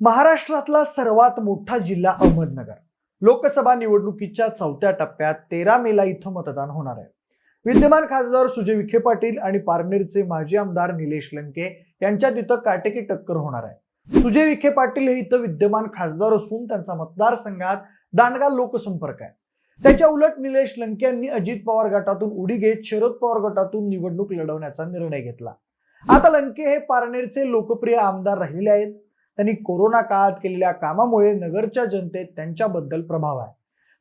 महाराष्ट्रातला सर्वात मोठा जिल्हा अहमदनगर. लोकसभा निवडणुकीच्या चौथ्या टप्प्यात तेरा मेला इथं मतदान होणार आहे. विद्यमान खासदार सुजय विखे पाटील आणि पारनेरचे माजी आमदार निलेश लंके यांच्यात इथं काटेकी टक्कर होणार आहे. सुजय विखे पाटील हे इथं विद्यमान खासदार असून त्यांचा मतदारसंघात दांडगा लोकसंपर्क आहे. त्याच्या उलट निलेश लंके यांनी अजित पवार गटातून उडी घेत शरद पवार गटातून निवडणूक लढवण्याचा निर्णय घेतला. आता लंके हे पारनेरचे लोकप्रिय आमदार राहिले आहेत. त्यांनी कोरोना काळात केलेल्या कामामुळे नगरच्या जनतेत त्यांच्याबद्दल प्रभाव आहे.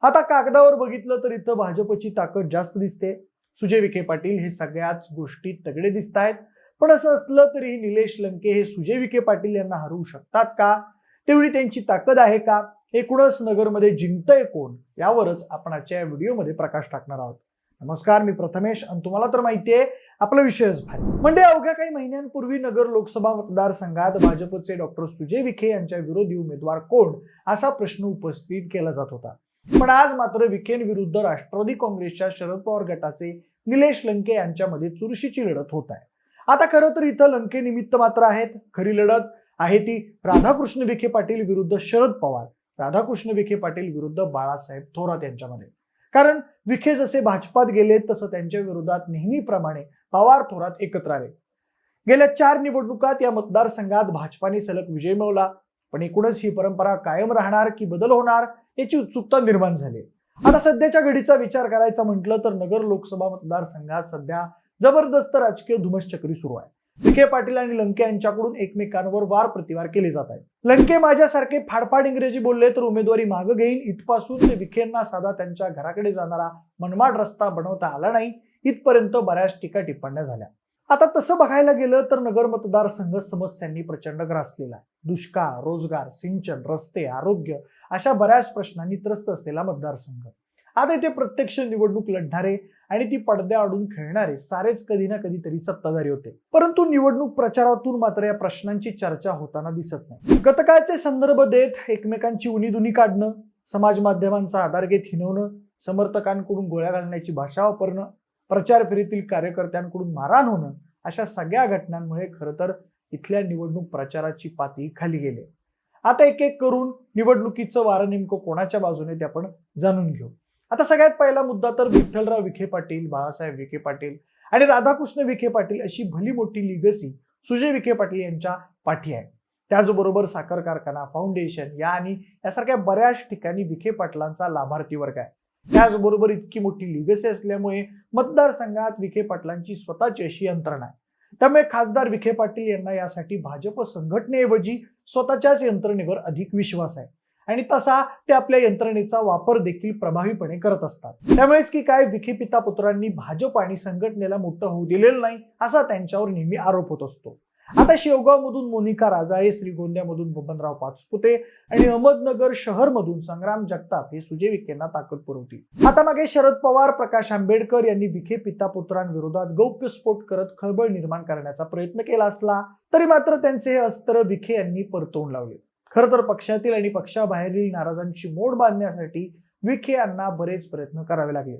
आता कागदावर बघितलं तर इथं भाजपची ताकद जास्त दिसते. सुजय विखे पाटील हे सगळ्याच गोष्टी तगडे दिसत आहेत. पण असं असलं तरी निलेश लंके हे सुजय विखे पाटील यांना हरवू शकतात का? तेवढी त्यांची ताकद आहे का? एकूणच नगरमध्ये जिंकतंय कोण? यावरच आपण आजच्या व्हिडिओमध्ये प्रकाश टाकणार आहोत. नमस्कार मी प्रथमेश आणि तुम्हाला तर माहिती आहे आपला विषयच भारी. म्हणजे अवघ्या काही महिन्यांपूर्वी नगर लोकसभा मतदारसंघात भाजपचे डॉक्टर सुजय विखे यांच्या विरोधी उमेदवार कोण असा प्रश्न उपस्थित केला जात होता. पण आज मात्र विखेंविरुद्ध राष्ट्रवादी काँग्रेसच्या शरद पवार गटाचे निलेश लंके यांच्यामध्ये चुरशीची लढत होत आहे. आता खरं तर इथं लंके निमित्त मात्र आहेत. खरी लढत आहे ती राधाकृष्ण विखे पाटील विरुद्ध शरद पवार राधाकृष्ण विखे पाटील विरुद्ध बाळासाहेब थोरात यांच्यामध्ये. कारण विखे जसे भाजपात गेले तसं त्यांच्या विरोधात नेहमीप्रमाणे पवार थोरात एकत्र आले. गेल्या चार निवडणुकात या मतदारसंघात भाजपाने सलग विजय मिळवला पण एकूणच ही परंपरा कायम राहणार की बदल होणार याची उत्सुकता निर्माण झाली. आता सध्याच्या घडीचा विचार करायचा म्हटलं तर नगर लोकसभा मतदारसंघात सध्या जबरदस्त राजकीय धुमश्चक्री सुरू आहे. विखे पाटील आणि लंके यांच्याकडून एकमेकांवर वार प्रतिवार केले जात आहेत. लंके माझ्यासारखे फाडफाड इंग्रजी बोलले तर उमेदवारी मागं घेईन. इथपासून ते विखेंना साधा त्यांच्या घराकडे जाणारा मनमाड रस्ता बनवता आला नाही. इथपर्यंत बऱ्याच टीका टिप्पण्या झाल्या. आता तसं बघायला गेलं तर नगर मतदारसंघ समस्यांनी प्रचंड ग्रासलेला आहे. दुष्काळ रोजगार सिंचन रस्ते आरोग्य अशा बऱ्याच प्रश्नांनी त्रस्त असलेला मतदारसंघ. आता इथे प्रत्यक्ष निवडणूक लढणारे आणि ती पडद्याआडून खेळणारे सारेच कधी ना कधीतरी सत्ताधारी होते. परंतु निवडणूक प्रचारातून मात्र या प्रश्नांची चर्चा होताना दिसत नाही. गतकाळचे संदर्भ देत एकमेकांची उनीदुनी काढणं समाज माध्यमांचा आधार घेत हिनवणं समर्थकांकडून गोळ्या घालण्याची भाषा वापरणं प्रचार फेरीतील कार्यकर्त्यांकडून मारहाण होणं अशा सगळ्या घटनांमुळे खरं तर इथल्या निवडणूक प्रचाराची पातळी खाली गेली. आता एक एक करून निवडणुकीचं वारं नेमकं कोणाच्या बाजूने ते आपण जाणून घेऊ. आता सगळ्यात पहिला मुद्दा तर विठ्ठलराव विखे पाटील बाळासाहेब विखे पाटील आणि राधाकृष्ण विखे पाटील अशी भली मोठी लिगसी सुजय विखे पाटील यांच्या पाठी आहे. त्याचबरोबर साखर कारखाना फाउंडेशन या आणि यासारख्या बऱ्याच ठिकाणी विखे पाटलांचा लाभार्थी वर्ग आहे. त्याचबरोबर इतकी मोठी लिगसी असल्यामुळे मतदारसंघात विखे पाटलांची स्वतःची अशी यंत्रणा आहे. त्यामुळे खासदार विखे पाटील यांना यासाठी भाजप संघटनेऐवजी स्वतःच्याच यंत्रणेवर अधिक विश्वास आहे. आणि तसा ते आपल्या यंत्रणेचा वापर देखील प्रभावीपणे करत असतात. त्यामुळेच की काय विखे पिता पुत्रांनी भाजप आणि संघटनेला मोठं होऊ दिलेलं नाही असा त्यांच्यावर नेहमी आरोप होत असतो. आता शेवगाव मधून मोनिका राजाळे श्रीगोंद्यामधून बबनराव पाचपुते आणि अहमदनगर शहर मधून संग्राम जगताप हे सुजय विखेंना ताकद पुरवतील. आता मागे शरद पवार प्रकाश आंबेडकर यांनी विखे पिता पुत्रांविरोधात गौप्यस्फोट करत खळबळ निर्माण करण्याचा प्रयत्न केला असला तरी मात्र त्यांचे हे अस्त्र विखे यांनी परतवून लावले. खरं तर पक्षातील आणि पक्षाबाहेरील नाराजांची मोड बांधण्यासाठी विखे यांना बरेच प्रयत्न करावे लागले.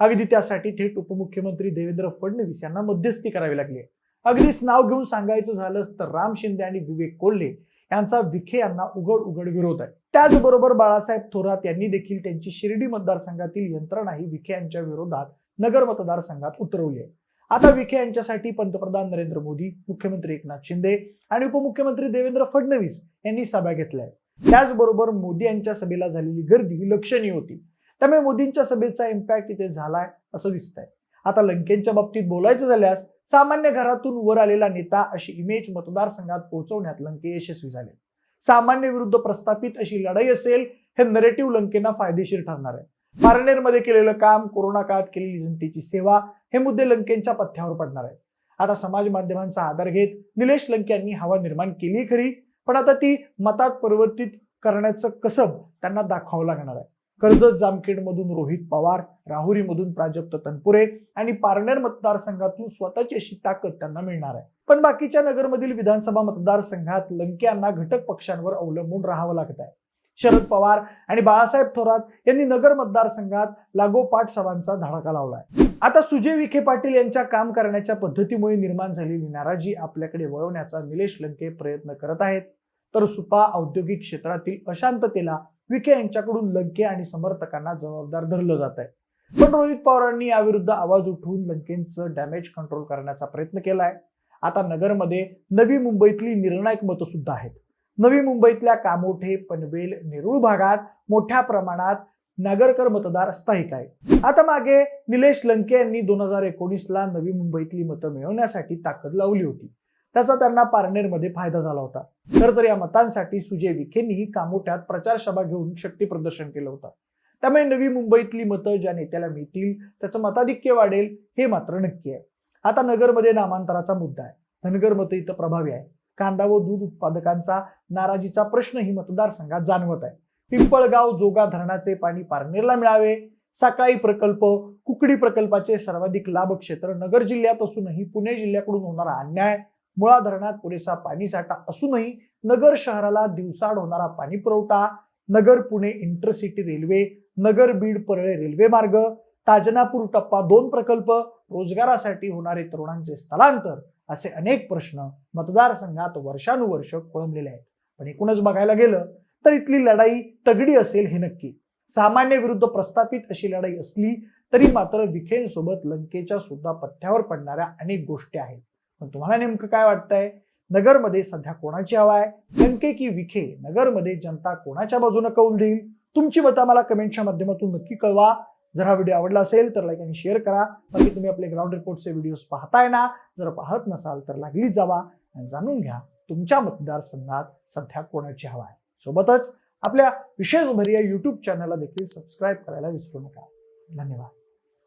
अगदी त्यासाठी थेट उपमुख्यमंत्री देवेंद्र फडणवीस यांना मध्यस्थी करावी लागली. अगदीच नाव घेऊन सांगायचं झालंच तर राम शिंदे आणि विवेक कोल्हे यांचा विखे यांना उघड उघड विरोध आहे. त्याचबरोबर बाळासाहेब थोरात यांनी देखील त्यांची शिर्डी मतदारसंघातील यंत्रणाही विखे यांच्या विरोधात नगर मतदारसंघात उतरवली आहे. आता विखे यांच्यासाठी पंतप्रधान नरेंद्र मोदी मुख्यमंत्री एकनाथ शिंदे आणि उपमुख्यमंत्री देवेंद्र फडणवीस यांनी सभा घेतल्या त्याचबरोबर मोदी यांच्या सभेला झालेली गर्दी ही लक्षणीय होती. त्यामुळे मोदींच्या सभेचा इम्पॅक्ट इथे झालाय असं दिसतंय. आता लंकेंच्या बाबतीत बोलायचं झाल्यास सामान्य घरातून वर आलेला नेता अशी इमेज मतदारसंघात पोहोचवण्यात लंके यशस्वी झाले. सामान्य विरुद्ध प्रस्थापित अशी लढाई असेल हे नरेटिव्ह लंकेना फायदेशीर ठरणार आहे. पारनेरमध्ये केलेलं काम कोरोना काळात केलेली जनतेची सेवा हे मुद्दे लंकेंच्या पथ्यावर पडणार आहेत. आता समाज माध्यमांचा आधार घेत निलेश लंके यांनी हवा निर्माण केली खरी पण आता ती मतात परिवर्तित करण्याचं कसब त्यांना दाखवावं लागणार आहे. कर्जत जामखेडमधून रोहित पवार राहुरीमधून प्राजक्त तनपुरे आणि पारनेर मतदारसंघातून स्वतःची अशी ताकद त्यांना मिळणार आहे. पण बाकीच्या नगरमधील विधानसभा मतदारसंघात लंके यांना घटक पक्षांवर अवलंबून राहावं लागत आहे. शरद पवार आणि बाळासाहेब थोरात यांनी नगर मतदारसंघात लागोपाठ सभांचा धडाका लावलाय. आता सुजय विखे पाटील यांच्या काम करण्याच्या पद्धतीमुळे निर्माण झालेली नाराजी आपल्याकडे वळवण्याचा निलेश लंके प्रयत्न करत आहेत. तर सुपा औद्योगिक क्षेत्रातील अशांततेला विखे यांच्याकडून लंके आणि समर्थकांना जबाबदार धरलं जात आहे. पण रोहित पवारांनी याविरुद्ध आवाज उठवून लंकेंचं डॅमेज कंट्रोल करण्याचा प्रयत्न केलाय. आता नगरमध्ये नवी मुंबईतली निर्णायक मतं सुद्धा आहेत. नवी मुंबईतल्या कामोठे पनवेल नेरुळ भागात मोठ्या प्रमाणात नागरकर मतदार स्थायिक आहे आता मागे निलेश लंके यांनी दोन हजार एकोणीसला नवी मुंबईतली मतं मिळवण्यासाठी ताकद लावली होती. त्याचा त्यांना पारनेरमध्ये फायदा झाला होता. तर तर या मतांसाठी सुजय विखेंनीही कामोठ्यात प्रचार सभा घेऊन शक्ती प्रदर्शन केलं होतं. त्यामुळे नवी मुंबईतली मतं ज्या नेत्याला मिळतील त्याचं मताधिक्य वाढेल हे मात्र नक्की आहे. आता नगरमध्ये नामांतराचा मुद्दा आहे. धनगर मतं इथं प्रभावी आहे कांदा व दूध उत्पादकांचा नाराजीचा प्रश्नही मतदारसंघात जाणवत आहे. पिंपळगाव जोगा धरणाचे पाणी पारनेरला मिळावे. साकाळी प्रकल्प कुकडी प्रकल्पाचे सर्वाधिक लाभ क्षेत्र नगर जिल्ह्यात असूनही पुणे जिल्ह्याकडून होणारा अन्याय मुळा धरणात पुरेसा पाणीसाठा असूनही नगर शहराला दिवसाड होणारा पाणी पुरवठा Nagar Pune intercity railway Nagar Beed Parli railway मार्ग ताजनापूर टप्पा दोन प्रकल्प रोजगारासाठी होणारे तरुणांचे स्थलांतर असे अनेक प्रश्न मतदारसंघात वर्षानुवर्ष खोळंबलेले आहेत. पण एकूणच बघायला गेलं तर इथली लढाई तगडी असेल हे नक्की. सामान्य विरुद्ध प्रस्थापित अशी लढाई असली तरी मात्र विखेंसोबत लंकेच्या सुद्धा पथ्यावर पडणाऱ्या अनेक गोष्टी आहेत. पण तुम्हाला नेमकं काय वाटतंय? नगरमध्ये सध्या कोणाची हवा आहे? लंके की विखे नगरमध्ये जनता कोणाच्या बाजूने कौल देईल? तुमची मतं मला कमेंटच्या माध्यमातून नक्की कळवा. जर हा व्हिडिओ आवडला असेल तर लाईक आणि शेअर करा. बाकी तुम्ही आपले ग्राउंड रिपोर्टचे व्हिडिओज पाहताय ना. जर पाहत नसाल तर लागलीच जावा आणि जाणून घ्या तुमच्या मतदारसंघात सध्या कोणाची हवा आहे. सोबतच आपल्या विशेष भरी या युट्यूब चॅनलला देखील सबस्क्राईब करायला विसरू नका. धन्यवाद.